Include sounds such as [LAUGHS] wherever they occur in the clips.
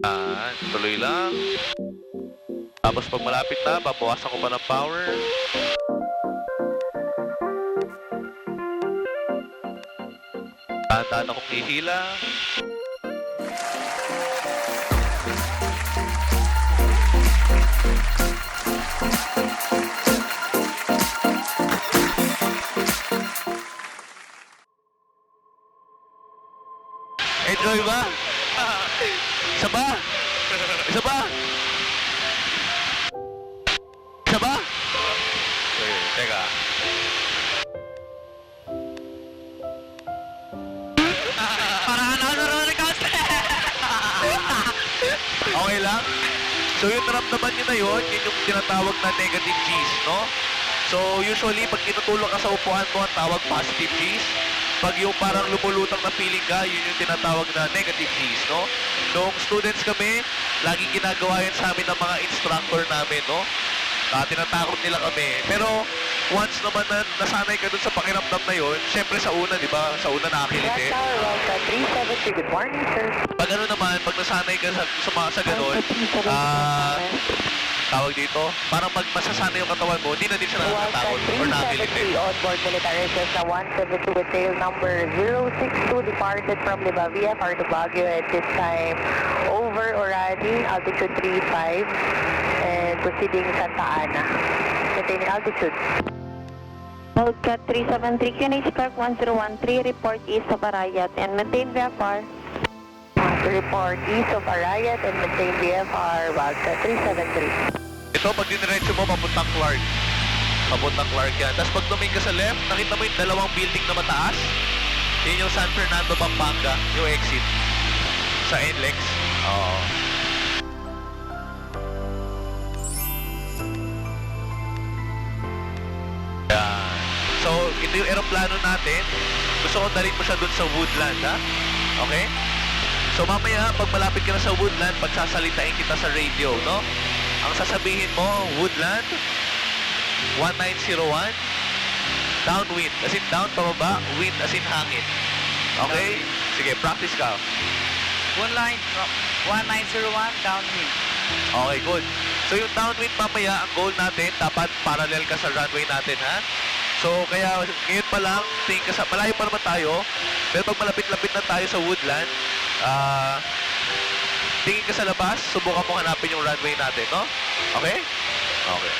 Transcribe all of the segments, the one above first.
Yan, tuloy lang. Tapos pag malapit na, babawasan ko pa ng power. Tandaan akong ihila. Enjoy ba? Isa ba? Isa ba? Isa ba? Okay, teka. Parang ano na roller coaster. Okay lang? So yung naramdaman nyo na yun, yun yung tinatawag na negative G's, no? So usually, pag tinutulog ka sa upuan mo, ang tawag positive G's. Pag yung parang lumulutang na feeling ka, yun yung tinatawag na negative G's, no? Noong students kami, laging ginagawa yun sa amin ng mga instructor namin, no? Ah, tinatakot nila kami. Pero once naman na nasanay ka dun sa pakiramdam na yun, syempre sa una, di ba? Sa una nakakiliti. Tower, Delta 373. Good morning, sir. Pag ano naman, pag nasanay ka sa, sa, mga- sa ganun, ah, tawag dito, parang mag masasanay yung katawan mo, hindi na din siya nakakatakot or nakakiliti. 373 on board military Cessna 172 with tail number 062 departed from Libavia, Far to Baguio at this time over already, altitude 35 and proceeding Santa Ana. Maintaining altitude. Wildcat 373, QNH Clark 1013, report east of Arayat and maintain VFR. Report east of Arayat and maintain VFR Wildcat 373. Ito, pag diniretso mo, papuntang Clark. Papuntang Clark yan. Tapos pag tumingin ka sa left, nakita mo yung dalawang building na mataas. Yun yung San Fernando, Pampanga, yung exit. Sa NLEX. Oo. Yan. So, ito yung aeroplano natin. Gusto ko dalhin mo siya dun sa woodland, ha? Okay? So mamaya, pag malapit ka na sa woodland, pagsasalitain kita sa radio, no? Ang sasabihin mo, woodland, 1901, downwind, as in down, pababa, wind, as in hangin. Okay? Sige, practice ka. One line, 1901, downwind. Okay, good. So yung downwind mamaya, ang goal natin, dapat parallel ka sa runway natin, ha? So kaya ngayon pa lang, tingin ka sa, malayo pa naman tayo, pero pag malapit-lapit na tayo sa woodland, ah, tingin ka sa labas, subukan mo hanapin yung runway natin, no? Okay? Okay.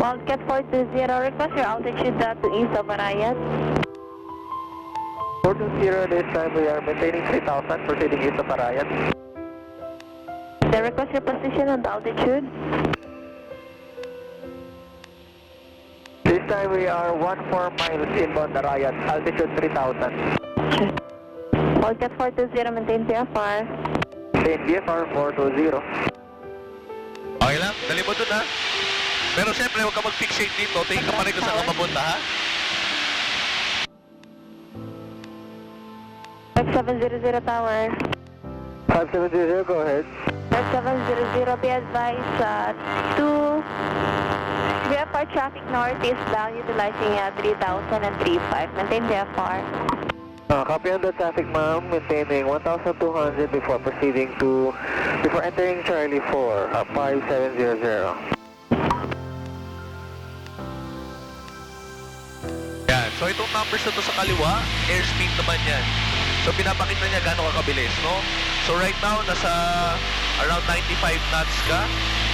Wildcat 420, request your altitude uh, to east of Arayat. 420 this time we are maintaining 3000, proceeding east of Arayat. Then request your position and altitude. time we are 14 miles inbound Narayan, altitude 3000. All cat 420, maintain TFR. Maintain TFR 420. Okay lang, dali mo dun ha. Pero siyempre, huwag ka mag-fixate dito. Tingin ka pa rin kung saan ka mapunta ha. X700 Tower. 5700, go ahead. X700, be advised, uh, 2... DFR traffic north is down utilizing uh, 3000 and 35. Maintain DFR. Uh, copy on the traffic, ma'am. Maintaining 1,200 before proceeding to, before entering Charlie 4, uh, 5700. Yan. So itong numbers na to sa kaliwa, airspeed naman yan. So pinapakita niya gano'ng kakabilis, no? So right now, nasa around 95 knots ka.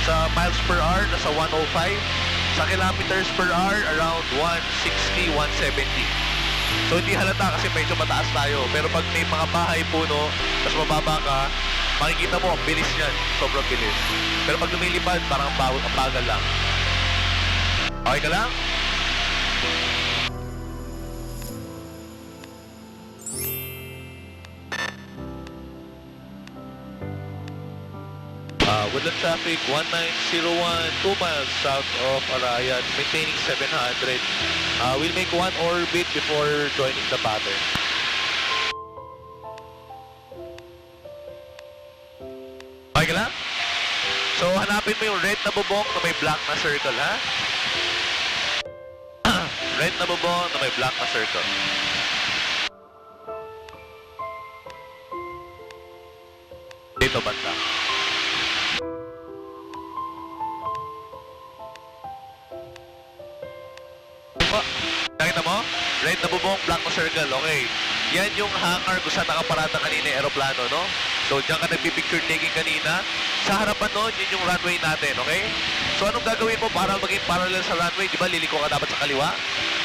Sa miles per hour, nasa 105. Sa kilometers per hour, around 160, 170. So hindi halata kasi medyo mataas tayo. Pero pag may mga bahay puno, tapos mababa ka, makikita mo ang bilis niyan. Sobrang bilis. Pero pag lumilipad, parang ang baw- ang bagal lang. Okay ka lang? the traffic 1901, 2 miles south of Arayan, maintaining 700. Uh, we'll make one orbit before joining the pattern. Okay lang? So, hanapin mo yung red na bubong na may black na circle, ha? [CLEARS THROAT] red na bubong na may black na circle. Dito banda. Yan yung hangar kung saan nakaparada kanina yung aeroplano, no? So, diyan ka nagpipicture taking kanina. Sa harapan nun, yun yung runway natin, okay? So, anong gagawin mo para maging parallel sa runway? Di ba, liliko ka dapat sa kaliwa?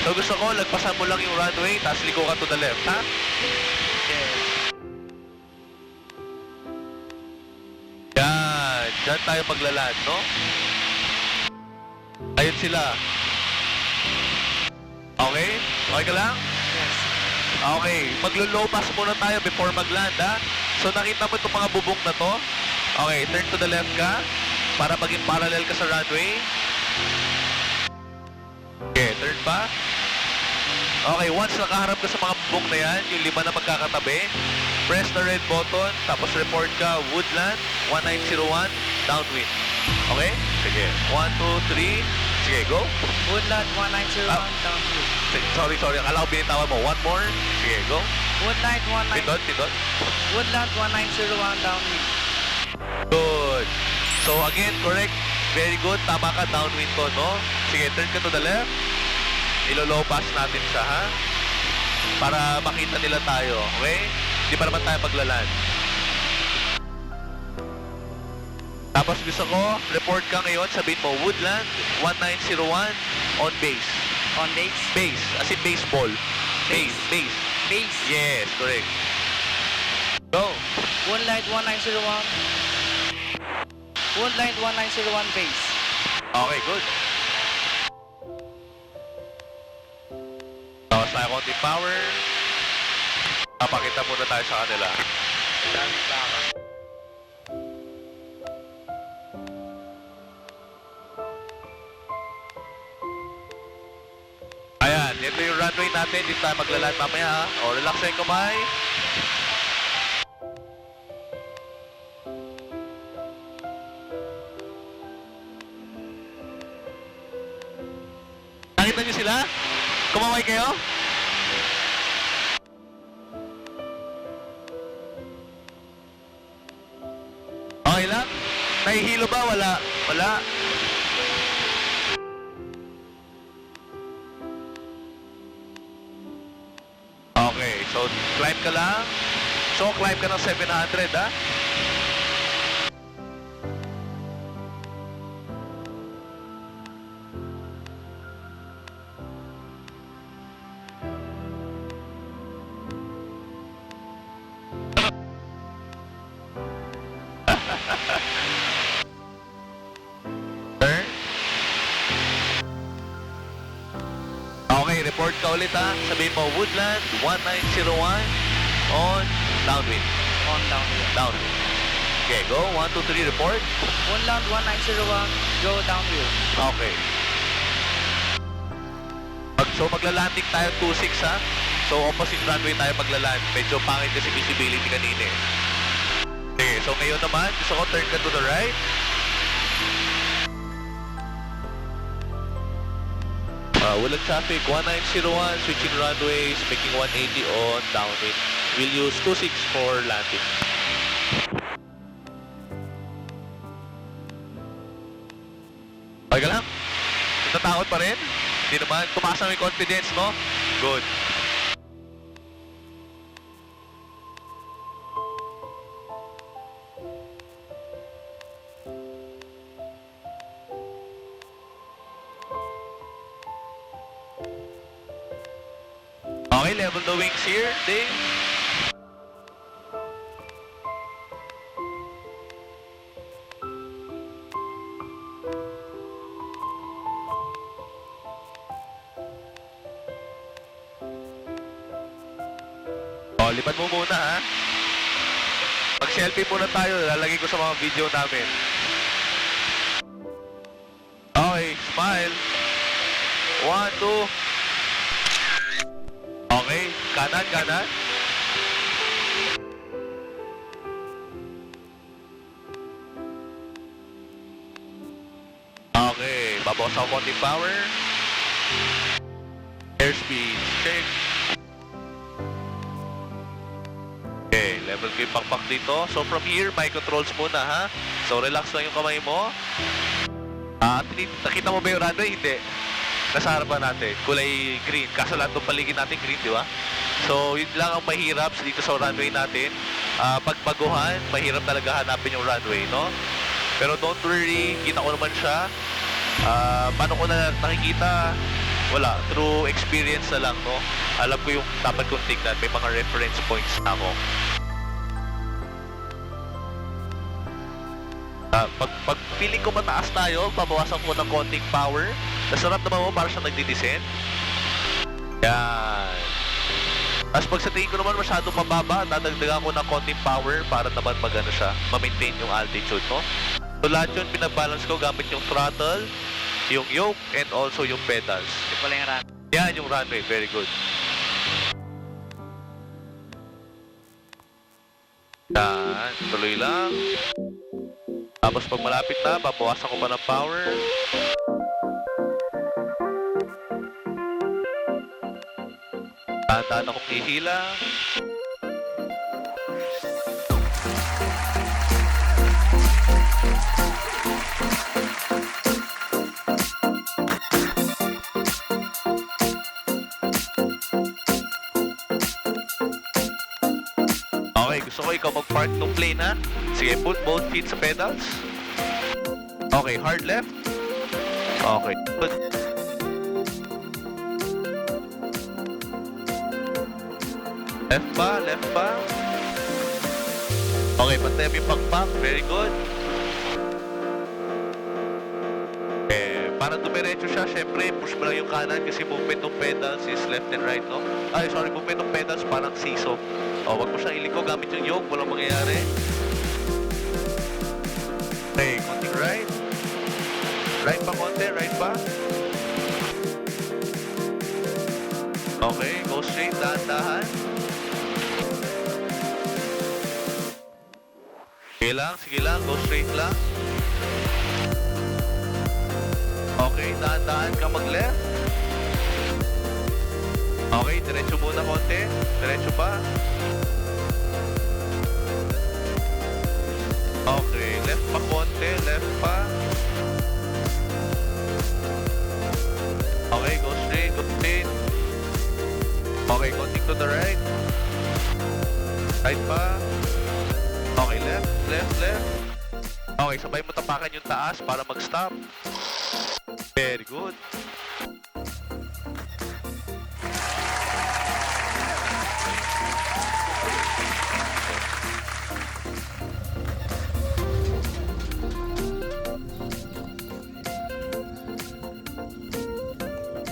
So, gusto ko, lagpasan mo lang yung runway, tapos liko ka to the left, ha? Yan. Diyan tayo maglaland, no? Ayun sila. Okay? Okay ka lang? Okay. Maglo-low pass muna tayo before magland, ha? So, nakita mo itong mga bubong na to? Okay, turn to the left ka para maging parallel ka sa runway. Okay, turn pa. Okay, once nakaharap ka sa mga bubong na yan, yung lima na magkakatabi, press the red button, tapos report ka, Woodland, 1901, downwind. Okay? Sige. 1, 2, 3. Sige, go. Woodland 1901 Ah. downhill. Sige, Sorry, sorry. Akala ko binitawan mo. One more. Sige, go. Woodland 19 Pindot, pindot. 1901 downhill. Good. So again, correct. Very good. Tama ka, downwind to, no? Sige, turn ka to the left. Ilo-low pass natin siya, ha? Para makita nila tayo, okay? Hindi pa naman tayo maglalan. Tapos gusto ko, report ka ngayon, sabihin mo, Woodland 1901 on base. On base. Base, as in baseball. Base, base. Base. Yes, correct. Go. Woodland 1901. Woodland 1901 base. Okay, good. Tawas tayo konti power. Papakita muna tayo sa kanila. Dami baka. Dito tayo maglaland mamaya. ha? O, relax yung kamay. Nakita niyo sila? Kumaway kayo? Okay lang? Nahihilo ba? Wala. Wala. So climb ka lang. So climb ka ng 700, ha? Report ka ulit ha. Sabihin mo, Woodland 1901 on downwind. On downhill. Downwind. Okay, go. 1, 2, 3, report. Woodland 1901 go downhill. Okay. So magla-landing tayo 26 ha. So opposite runway tayo magla-land. Medyo pangit kasi visibility kanina eh. Sige, so ngayon naman, gusto ko turn ka to the right. Uh, Woodland traffic 1901, switching runways, making 180 on downwind. We'll use 26 for landing. Okay ka lang? Natatakot pa rin? Hindi naman. Tumaas na yung confidence mo? Good. Okay, level the wings here, Dave. O, lipad mo muna ha. Mag-selfie muna tayo, lalagay ko sa mga video namin. Okay, smile. One, two. Kanan, kanan. Okay, babawas ako konti power. Airspeed, check. Okay. Level ko yung pakpak dito. So from here, my controls muna ha. So relax lang yung kamay mo. Ah, nakita mo ba yung runway? Hindi. Nasa harapan natin. Kulay green. Kaso lahat ng paligid natin green, di ba? So yun lang ang mahirap dito sa runway natin. Ah, pag baguhan, mahirap talaga hanapin yung runway, no? Pero don't worry, kita ko naman siya. Ah, paano ko na nakikita? Wala, through experience na lang, no? Alam ko yung dapat kong tignan, may mga reference points na ako. Pag, pag feeling ko mataas tayo, babawasan ko ng konting power. Nasarap naman mo para siya nagdi-descend. Yan. Tapos pag sa tingin ko naman masyado mababa, dadagdagan ko ng konting power para naman magano siya, ma-maintain yung altitude, no? So lahat yun, pinabalance ko gamit yung throttle, yung yoke, and also yung pedals. Ito pala yung run. Yan yung runway, very good. Yan, tuloy lang. Tapos pag malapit na, babawasan ko pa ng power. Tandaan akong ihila. Okay, gusto ko ikaw mag-park ng plane ha. Sige, put both feet sa pedals. Okay, hard left. Okay, good. Left pa, left pa. Okay, pantay mo yung pakpak. Very good. Para dumiretso siya, syempre, push mo lang yung kanan kasi movement ng pedals is left and right, no? Ay, sorry, movement ng pedals parang seesaw. O, wag mo siyang iliko gamit yung yoke, walang mangyayari. Okay, konting right. Right pa konti, right pa. Okay, go straight, dahan-dahan. Sige lang, sige lang, go straight lang. Okay, dahan-dahan ka mag-left. Okay, diretso muna konti. Diretso pa. Okay, left pa konti, left pa. Okay, go straight, go straight. Okay, konting to the right. Right pa. Okay, left, left, left. Okay, sabay mo tapakan yung taas para mag-stop. Very good.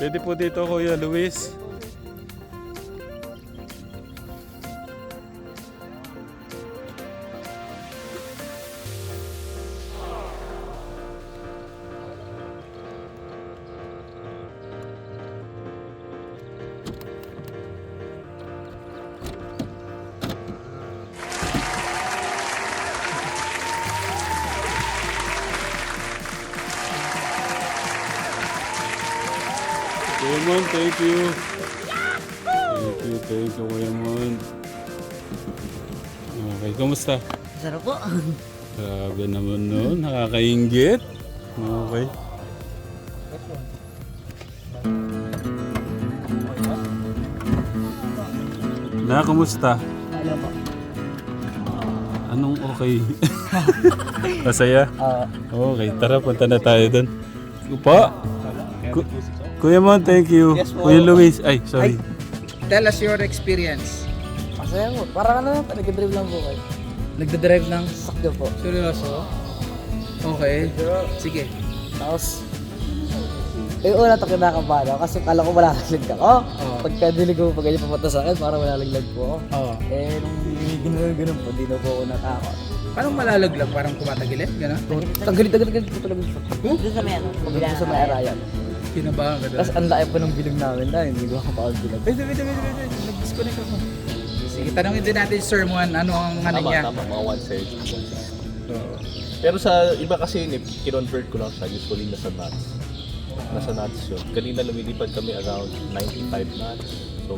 Pwede po dito, Kuya Luis. Mon, thank you. Thank you, thank you, Kuya Mon. Okay, kumusta? Sarap po. [LAUGHS] Grabe naman noon, nakakaingit. Okay. Na, kumusta? Ano po? Anong okay? [LAUGHS] Masaya? Oo. Okay, tara, punta na tayo doon. Po? Ku- Kuya Mon, thank you. Yes po. Kuya Luis, ay, sorry. Tell us your experience. Masaya po. Parang ano, nag-drive lang po kayo. Nagdadrive ng Sakto po. seryoso? Okay. Sige. Tapos, yung una ito kinakabahan ako kasi kala ko malalaglag ako. Oo. Pagka dinig ko pag ganyan papunta sa akin, parang malalaglag po ako. Oo. Eh, nung gano'n gano'n po, di na po ako natakot. Paano malalaglag? Parang kumatagilid? Gano'n? Tanggalit, tanggalit, tanggalit po talaga sa Doon sa may ano? Doon sa may arayan. Kinabahan ka doon. Tapos ang laki pa ng bilog namin na, hindi ko makapakag bilog. Wait, wait, wait, wait, wait. Nag-disconnect ako. Sige, tanongin din natin Sir Juan, ano ang ano Tama, niya? tama, mga one side. Pero sa iba kasi, ni- kinonvert ko lang siya, usually nasa knots. Nasa knots yun. Kanina lumilipad kami around 95 knots. So,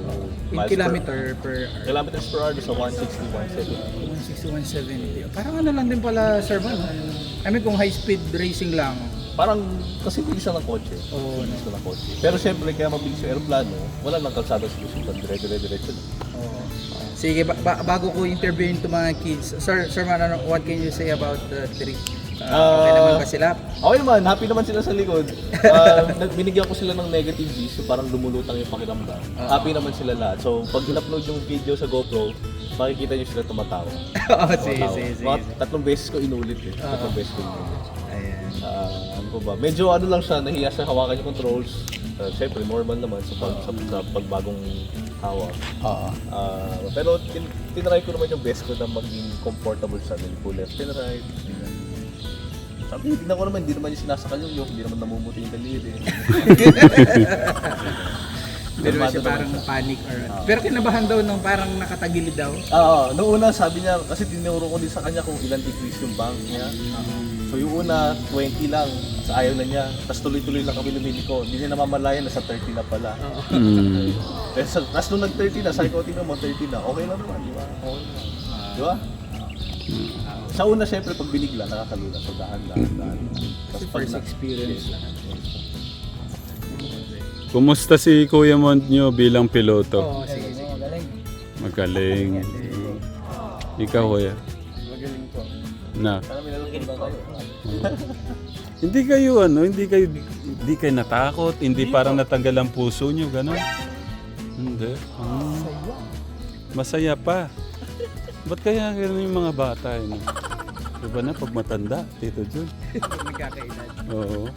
In miles kilometer per Per, hour. kilometers per hour, sa 160, 170. 160, 170. Parang ano lang din pala, sir, man. I mean, kung high speed racing lang. Parang, kasi bilisan ng kotse. Oo, no. Bilisan ng kotse. Pero syempre, kaya mabilis yung aeroplano, wala nang kalsada sa Lusutan. Dire-dire-diretso. Oo. Sige, ba- ba- bago ko interviewin to mga kids, sir, sir man, ano, what can you say about the trip? Uh, okay Ah, naman ba sila? Okay naman, happy naman sila sa likod. [LAUGHS] Uh, binigyan ko sila ng negative views, so parang lumulutang yung pakiramdam. Ah. Happy naman sila lahat. So, pag in-upload yung video sa GoPro, makikita nyo sila tumatawa. [LAUGHS] Oo, sige, Tumatawa. sige, sige. Mga tatlong beses ko inulit eh. Ah. Tatlong beses ko inulit. Ayan. Ah, po ba? Medyo ano lang siya, nahiya sa hawakan yung controls. Uh, Siyempre, normal naman sa, pag, sa, sa pagbagong hawak. Oo. Ah, pero tin tinry ko naman yung best ko na maging comfortable sa amin. Full left and right. ganyan. Sabi, tingnan ko naman, hindi naman yung sinasakal yung yoke, hindi naman namumuti yung daliri. [LAUGHS] Pero siya parang panic or Pero kinabahan daw nung parang nakatagilid daw. Oo, noong una sabi niya, kasi tinuro ko din sa kanya kung ilan degrees yung bank niya. So yung una, 20 lang, sa ayaw na niya. Tapos tuloy-tuloy lang kami lumili ko. Hindi niya namamalayan, nasa 30 na pala. Mm. [LAUGHS] Tapos nung nag-30 na, sabi ko, tingnan mo, 30 na. Okay lang naman, di ba? Okay lang. Di ba? Sa una, syempre, pag binigla, nakakalula. So, dahan, dahan, dahan. Tapos First experience lang. Kumusta si Kuya Mont nyo bilang piloto? Oo, sige, sige. Magaling. Ikaw, Kuya. Magaling po. Na. Kayo. [LAUGHS] Hindi kayo ano, hindi kayo hindi kayo natakot, hindi parang natanggal ang puso nyo, gano'n? Hindi. Hmm. Masaya pa. Ba't kaya gano'n yung mga bata? Ano? Iba na pag matanda, Tito Jun. [LAUGHS] Nagkakaedad. Oo.